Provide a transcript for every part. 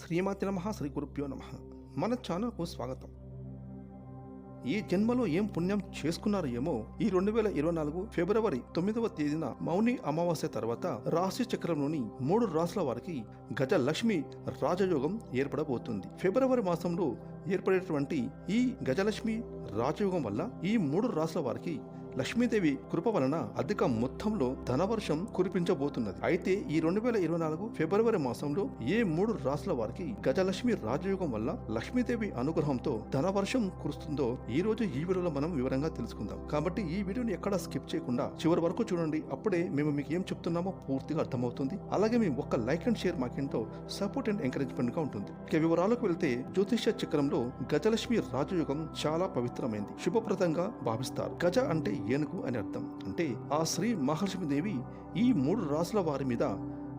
శ్రీమాతి నమ శ్రీ గురుభ్యో నమ. మన ఛానల్కు స్వాగతం. ఈ జన్మలో ఏం పుణ్యం చేసుకున్నారు ఏమో ఈ రెండు వేల ఇరవై నాలుగు ఫిబ్రవరి తొమ్మిదవ తేదీన మౌని అమావాస్య తర్వాత రాశి చక్రంలోని మూడు రాసుల వారికి గజ లక్ష్మి రాజయోగం ఏర్పడబోతుంది. ఫిబ్రవరి మాసంలో ఏర్పడేటువంటి ఈ గజలక్ష్మి రాజయోగం వల్ల ఈ మూడు రాసుల వారికి లక్ష్మీదేవి కృప వలన అధిక మొత్తంలో ధనవర్షం కురిపించబోతున్నది. అయితే ఈ రెండు వేల ఇరవై నాలుగు ఫిబ్రవరి మాసంలో ఏ మూడు రాసుల వారికి గజలక్ష్మి రాజయోగం వల్ల లక్ష్మీదేవి అనుగ్రహంతో ధనవర్షం కురుస్తుందో ఈ రోజు ఈ వీడియోలో మనం వివరంగా తెలుసుకుందాం. కాబట్టి ఈ వీడియోని ఎక్కడ స్కిప్ చేయకుండా చివరి వరకు చూడండి. అప్పుడే మేము మీకు ఏం చెప్తున్నామో పూర్తిగా అర్థమవుతుంది. అలాగే మీ ఒక్క లైక్ అండ్ షేర్ మాకెంతో సపోర్ట్ అండ్ ఎంకరేజ్మెంట్గా ఉంటుంది. ఇక వివరాలకు వెళ్తే జ్యోతిష్య చక్రంలో గజలక్ష్మి రాజయోగం చాలా పవిత్రమైంది. శుభప్రదంగా భావిస్తారు. గజ అంటే ఏనుగు అని అర్థం. అంటే ఆ శ్రీ మహాలక్ష్మీదేవి ఈ మూడు రాసుల వారి మీద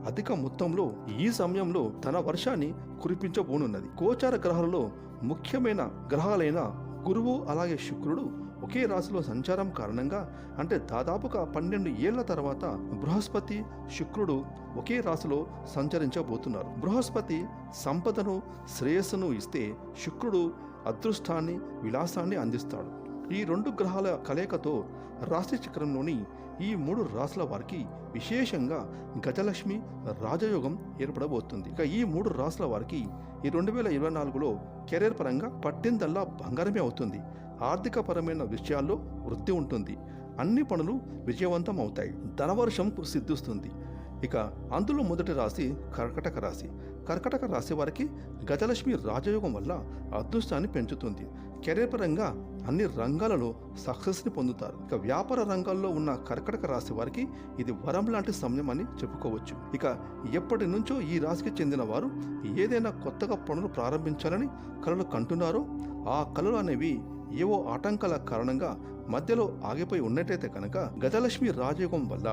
అధిక మొత్తంలో ఈ సమయంలో తన వర్షాన్ని కురిపించబోనున్నది. గోచార గ్రహాలలో ముఖ్యమైన గ్రహాలైన గురువు అలాగే శుక్రుడు ఒకే రాశిలో సంచారం కారణంగా అంటే దాదాపుగా పన్నెండు ఏళ్ళ తర్వాత బృహస్పతి శుక్రుడు ఒకే రాశిలో సంచరించబోతున్నారు. బృహస్పతి సంపదను శ్రేయస్సును ఇస్తే శుక్రుడు అదృష్టాన్ని విలాసాన్ని అందిస్తాడు. ఈ రెండు గ్రహాల కలయికతో రాశి చక్రంలోని ఈ మూడు రాసుల వారికి విశేషంగా గజలక్ష్మి రాజయోగం ఏర్పడబోతుంది. ఇక ఈ మూడు రాసుల వారికి ఈ రెండు వేల ఇరవై నాలుగులో కెరీర్ పరంగా పట్టిందల్లా బంగారమే అవుతుంది. ఆర్థిక పరమైన విషయాల్లో వృద్ధి ఉంటుంది. అన్ని పనులు విజయవంతం అవుతాయి. ధనవర్షం సిద్ధిస్తుంది. ఇక అందులో మొదటి రాశి కర్కటక రాశి. కర్కటక రాశి వారికి గజలక్ష్మి రాజయోగం వల్ల అదృష్టాన్ని పెంచుతుంది. కెరీర్ పరంగా అన్ని రంగాలలో సక్సెస్ని పొందుతారు. ఇక వ్యాపార రంగాల్లో ఉన్న కర్కటక రాశి వారికి ఇది వరం లాంటి సమయం అని చెప్పుకోవచ్చు. ఇక ఎప్పటి నుంచో ఈ రాశికి చెందిన వారు ఏదైనా కొత్తగా పనులు ప్రారంభించాలని కలలు కంటున్నారో ఆ కలలు అనేవి ఏవో ఆటంకాల కారణంగా మధ్యలో ఆగిపోయి ఉన్నట్టయితే కనుక గజలక్ష్మి రాజయోగం వల్ల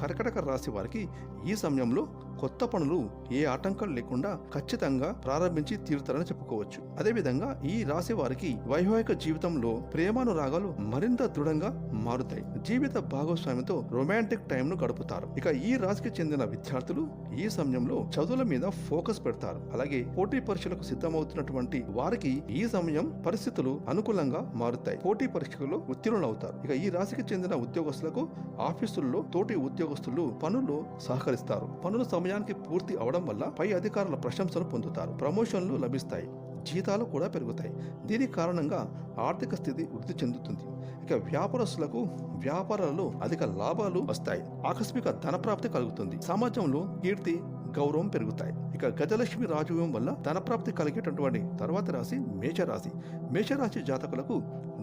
కర్కటక రాశి వారికి ఈ సమయంలో కొత్త పనులు ఏ ఆటంకాలు లేకుండా ఖచ్చితంగా ప్రారంభించి తీరుతారని చెప్పుకోవచ్చు. అదేవిధంగా ఈ రాశి వారికి వైవాహిక జీవితంలో ప్రేమానురాగాలు మరింత దృఢంగా మారుతాయి. జీవిత భాగస్వామితో రొమాంటిక్ టైంను గడుపుతారు. ఇక ఈ రాశికి చెందిన విద్యార్థులు ఈ సమయంలో చదువుల మీద ఫోకస్ పెడతారు. అలాగే పోటీ పరీక్షలకు సిద్ధమవుతున్నటువంటి వారికి ఈ సమయం పరిస్థితులు అనుకూలంగా మారుతాయి. పోటీ పరీక్షల్లో ఉత్తీర్ణులవుతారు. ఇక ఈ రాశికి చెందిన ఉద్యోగస్తులకు ఆఫీసుల్లో తోటి ఉద్యోగస్తులు పనులు సహకరిస్తారు. పనులు సమయానికి పూర్తి అవడం వల్ల పై అధికారుల ప్రశంసలు పొందుతారు. ప్రమోషన్లు లభిస్తాయి. జీతాలు కూడా పెరుగుతాయి. దీని కారణంగా ఆర్థిక స్థితి వృద్ధి చెందుతుంది. ఇక వ్యాపారస్తులకు వ్యాపారాలలో అధిక లాభాలు వస్తాయి. ఆకస్మిక ధనప్రాప్తి కలుగుతుంది. సమాజంలో కీర్తి గౌరవం పెరుగుతాయి. ఇక గజలక్ష్మి రాజయోగం వల్ల ధనప్రాప్తి కలిగేటటువంటి తర్వాత రాశి మేషరాశి. మేషరాశి జాతకులకు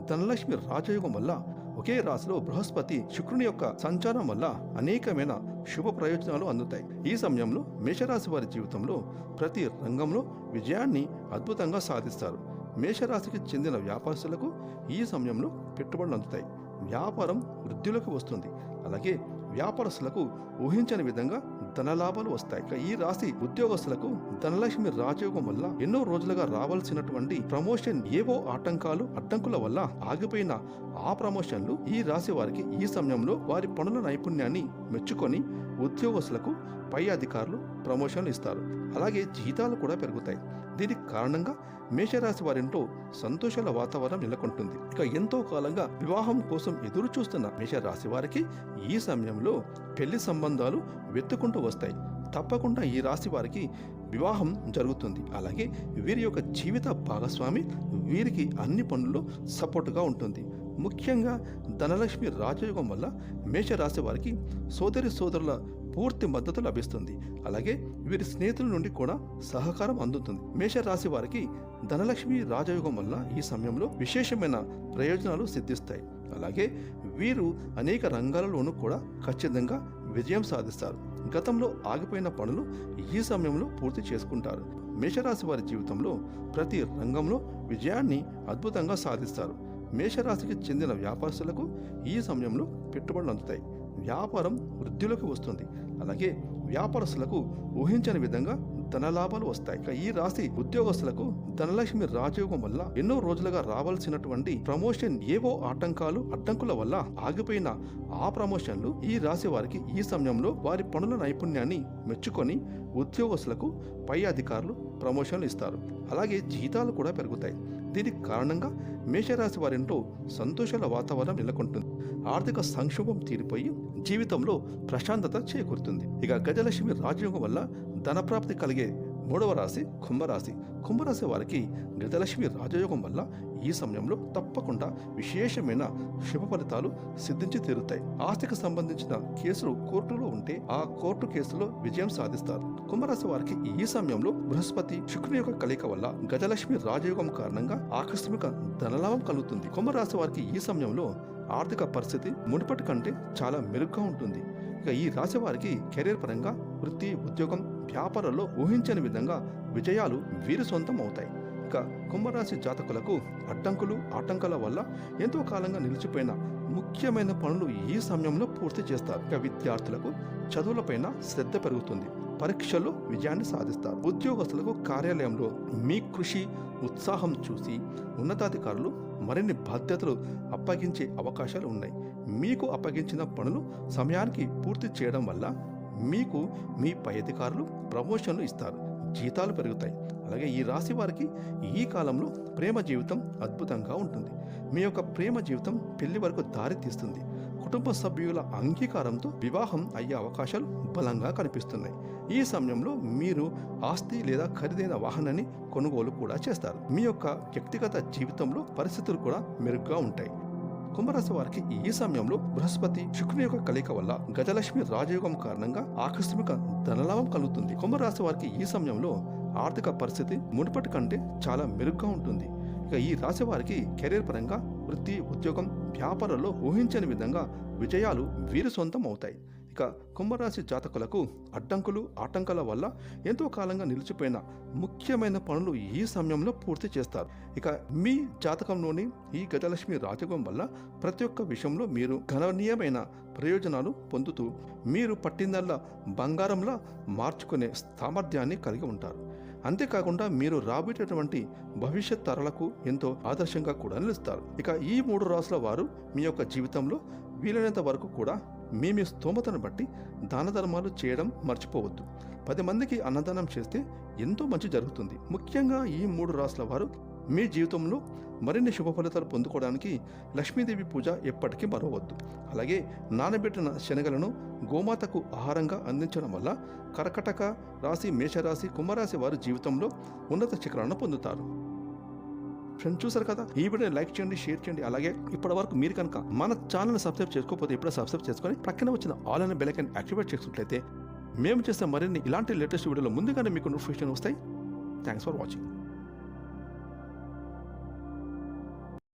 ధనలక్ష్మి రాజయోగం వల్ల ఒకే రాశిలో బృహస్పతి శుక్రుని యొక్క సంచారం వల్ల అనేకమైన శుభ ప్రయోజనాలు అందుతాయి. ఈ సమయంలో మేషరాశి వారి జీవితంలో ప్రతి రంగంలో విజయాన్ని అద్భుతంగా సాధిస్తారు. మేషరాశికి చెందిన వ్యాపారస్తులకు ఈ సమయంలో పెట్టుబడులు అందుతాయి. వ్యాపారం వృద్ధిలోకి వస్తుంది. అలాగే వ్యాపారస్తులకు ఊహించని విధంగా ధనలాభాలు వస్తాయి. ఈ రాశి ఉద్యోగస్తులకు ధనలక్ష్మి రాజయోగం వల్ల ఎన్నో రోజులుగా రావాల్సినటువంటి ప్రమోషన్ ఏవో ఆటంకాలు అడ్డంకుల వల్ల ఆగిపోయిన ఆ ప్రమోషన్లు ఈ రాశి వారికి ఈ సమయంలో వారి పనుల నైపుణ్యాన్ని మెచ్చుకొని ఉద్యోగస్తులకు పై అధికారులు ప్రమోషన్లు ఇస్తారు. అలాగే జీతాలు కూడా పెరుగుతాయి. దీనికి కారణంగా మేషరాశి వారింట్లో సంతోషాల వాతావరణం నెలకొంటుంది. ఇక ఎంతో కాలంగా వివాహం కోసం ఎదురు చూస్తున్న మేషరాశి వారికి ఈ సమయంలో పెళ్ళి సంబంధాలు వెతుకుంటూ వస్తాయి. తప్పకుండా ఈ రాశి వారికి వివాహం జరుగుతుంది. అలాగే వీరి యొక్క జీవిత భాగస్వామి వీరికి అన్ని పనుల్లో సపోర్టుగా ఉంటుంది. ముఖ్యంగా ధనలక్ష్మి రాజయోగం వల్ల మేషరాశి వారికి సోదరి సోదరుల పూర్తి మద్దతు లభిస్తుంది. అలాగే వీరి స్నేహితుల నుండి కూడా సహకారం అందుతుంది. మేషరాశి వారికి ధనలక్ష్మి రాజయోగం వల్ల ఈ సమయంలో విశేషమైన ప్రయోజనాలు సిద్ధిస్తాయి. అలాగే వీరు అనేక రంగాలలోనూ కూడా ఖచ్చితంగా విజయం సాధిస్తారు. గతంలో ఆగిపోయిన పనులు ఈ సమయంలో పూర్తి చేసుకుంటారు. మేషరాశి వారి జీవితంలో ప్రతి రంగంలో విజయాన్ని అద్భుతంగా సాధిస్తారు. మేషరాశికి చెందిన వ్యాపారస్తులకు ఈ సమయంలో పెట్టుబడులు అందుతాయి. వ్యాపారం వృద్ధిలోకి వస్తుంది. అలాగే వ్యాపారస్తులకు ఊహించని విధంగా ధనలాభాలు వస్తాయి. ఇక ఈ రాశి ఉద్యోగస్తులకు ధనలక్ష్మి రాజయోగం వల్ల ఎన్నో రోజులుగా రావాల్సినటువంటి ప్రమోషన్ ఏవో ఆటంకాలు అడ్డంకుల వల్ల ఆగిపోయిన ఆ ప్రమోషన్లు ఈ రాశి వారికి ఈ సమయంలో వారి పనుల నైపుణ్యాన్ని మెచ్చుకొని ఉద్యోగస్తులకు పై అధికారులు ప్రమోషన్లు ఇస్తారు. అలాగే జీతాలు కూడా పెరుగుతాయి. దీనికి కారణంగా మేషరాశి వారింటో సంతోషాల వాతావరణం నెలకొంటుంది. ఆర్థిక సంక్షోభం తీరిపోయి జీవితంలో ప్రశాంతత చేకూరుతుంది. ఇక గజలక్ష్మి రాజయోగం వల్ల ధనప్రాప్తి కలిగే మూడవ రాశి కుంభరాశి. కుంభరాశి వారికి గజలక్ష్మి రాజయోగం వల్ల ఈ సమయంలో తప్పకుండా విశేషమైన శుభ ఫలితాలు సిద్ధించి తీరుతాయి. ఆస్తికి సంబంధించిన కేసులు కోర్టులో ఉంటే ఆ కోర్టు కేసులో విజయం సాధిస్తారు. కుంభరాశి వారికి ఈ సమయంలో బృహస్పతి శుక్రుని యొక్క కలయిక వల్ల గజలక్ష్మి రాజయోగం కారణంగా ఆకస్మిక ధనలాభం కలుగుతుంది. కుంభరాశి వారికి ఈ సమయంలో ఆర్థిక పరిస్థితి మునుపటి కంటే చాలా మెరుగ్గా ఉంటుంది. ఇక ఈ రాశి వారికి కెరీర్ పరంగా వృత్తి ఉద్యోగం వ్యాపారంలో ఊహించని విధంగా విజయాలు వీరి సొంతం అవుతాయి. ఇక కుంభరాశి జాతకులకు అడ్డంకులు ఆటంకాల వల్ల ఎంతో కాలంగా నిలిచిపోయిన ముఖ్యమైన పనులు ఈ సమయంలో పూర్తి చేస్తారు. ఇక విద్యార్థులకు చదువులపైన శ్రద్ధ పెరుగుతుంది. పరీక్షల్లో విజయాన్ని సాధిస్తారు. ఉద్యోగస్తులకు కార్యాలయంలో మీ కృషి ఉత్సాహం చూసి ఉన్నతాధికారులు మరిన్ని బాధ్యతలు అప్పగించే అవకాశాలు ఉన్నాయి. మీకు అప్పగించిన పనులు సమయానికి పూర్తి చేయడం వల్ల మీకు మీ పై అధికారులు ప్రమోషన్లు ఇస్తారు. జీతాలు పెరుగుతాయి. అలాగే ఈ రాశి వారికి ఈ కాలంలో ప్రేమ జీవితం అద్భుతంగా ఉంటుంది. మీ యొక్క ప్రేమ జీవితం పెళ్ళి వరకు దారి తీస్తుంది కుటుంబ సభ్యుల అంగీకారంతో వివాహం అయ్యే అవకాశాలు బలంగా కనిపిస్తున్నాయి. ఈ సమయంలో మీరు ఆస్తి లేదా ఖరీదైన వాహనాన్ని కొనుగోలు కూడా చేస్తారు. మీ యొక్క వ్యక్తిగత జీవితంలో పరిస్థితులు కూడా మెరుగ్గా ఉంటాయి. కుంభరాశి వారికి ఈ సమయంలో బృహస్పతి శుక్రుని యొక్క కలయిక వల్ల గజలక్ష్మి రాజయోగం కారణంగా ఆకస్మిక ధనలాభం కలుగుతుంది. కుంభరాశి వారికి ఈ సమయంలో ఆర్థిక పరిస్థితి మునుపటి కంటే చాలా మెరుగ్గా ఉంటుంది. ఇక ఈ రాశి వారికి కెరీర్ పరంగా వృత్తి ఉద్యోగం వ్యాపారంలో ఊహించని విధంగా విజయాలు వీరి సొంతం అవుతాయి. ఇక కుంభరాశి జాతకులకు అడ్డంకులు ఆటంకాల వల్ల ఎంతో కాలంగా నిలిచిపోయిన ముఖ్యమైన పనులు ఈ సమయంలో పూర్తి చేస్తారు. ఇక మీ జాతకంలోని ఈ గజలక్ష్మి రాజగం వల్ల ప్రతి ఒక్క విషయంలో మీరు గణనీయమైన ప్రయోజనాలు పొందుతూ మీరు పట్టిందల్లా బంగారంలా మార్చుకునే సామర్థ్యాన్ని కలిగి ఉంటారు. అంతేకాకుండా మీరు రాబోయేటటువంటి భవిష్యత్ తరాలకు ఎంతో ఆదర్శంగా కూడా నిలుస్తారు. ఇక ఈ మూడు రాసుల వారు మీ యొక్క జీవితంలో వీలైనంత వరకు కూడా మీ మీ స్తోమతను బట్టి దాన ధర్మాలు చేయడం మర్చిపోవద్దు. పది మందికి అన్నదానం చేస్తే ఎంతో మంచి జరుగుతుంది. ముఖ్యంగా ఈ మూడు రాసుల వారు మీ జీవితంలో మరిన్ని శుభ ఫలితాలు పొందుకోవడానికి లక్ష్మీదేవి పూజ ఎప్పటికీ మరవద్దు అలాగే నానబెట్టిన శనగలను గోమాతకు ఆహారంగా అందించడం వల్ల కర్కటక రాశి మేషరాశి కుంభరాశి వారి జీవితంలో ఉన్నత శిఖరాలను పొందుతారు. ఫ్రెండ్స్ చూసారు కదా? ఈ వీడియోని లైక్ చేయండి షేర్ చేయండి. అలాగే ఇప్పటి వరకు మీరు కనుక మన ఛానల్ సబ్స్క్రైబ్ చేసుకోకపోతే ఇప్పుడే సబ్స్క్రైబ్ చేసుకొని పక్కన వచ్చిన ఆల్ అనే బెల్ ఐకాన్ యాక్టివేట్ చేసుకున్నట్లయితే మేము చేసే మరిన్ని ఇలాంటి లేటెస్ట్ వీడియోలు ముందుగానే మీకు నోటిఫికేషన్ వస్తాయి. Thanks for watching